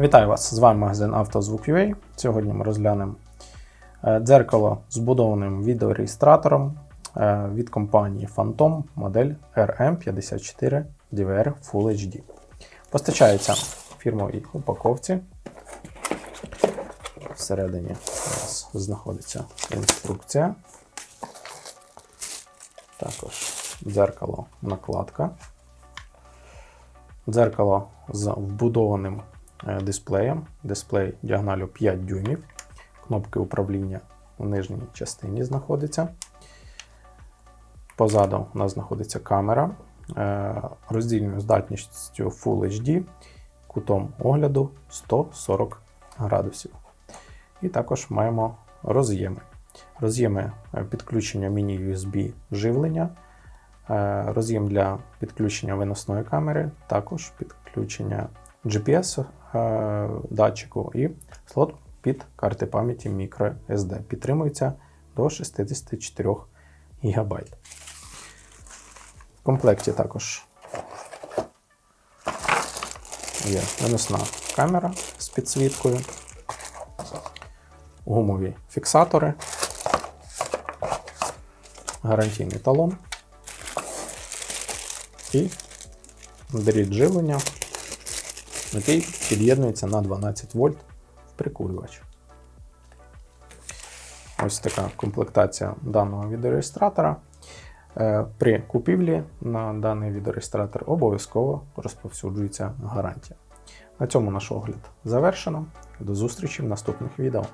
Вітаю вас! З вами магазин «Автозвук.UA». Сьогодні ми розглянемо е, дзеркало з будованим відеореєстратором е, від компанії Phantom модель RM54 DVR Full HD. Постачається в фірмовій упаковці. Всередині у нас знаходиться інструкція. Також дзеркало накладка. Дзеркало з вбудованим дисплеєм. Дисплей діагоналю 5 дюймів. Кнопки управління в нижній частині знаходиться. Позаду у нас знаходиться камера е, роздільною здатністю Full HD, кутом огляду 140 градусів. І також маємо роз'єми. Роз'єми е, підключення міні-USB живлення, е, роз'єм для підключення виносної камери, також підключення GPS е, і слот під карти пам'яті microSD. Підтримується до 64 ГБ. В комплекті також є виносна камера з підсвіткою, гумові фіксатори, гарантійний талон і дріт живлення, який під'єднується на 12 вольт в прикурювач. Ось така комплектація даного відеореєстратора. Е, При купівлі на даний відеореєстратор обов'язково розповсюджується гарантія. На цьому наш огляд завершено. До зустрічі в наступних відео.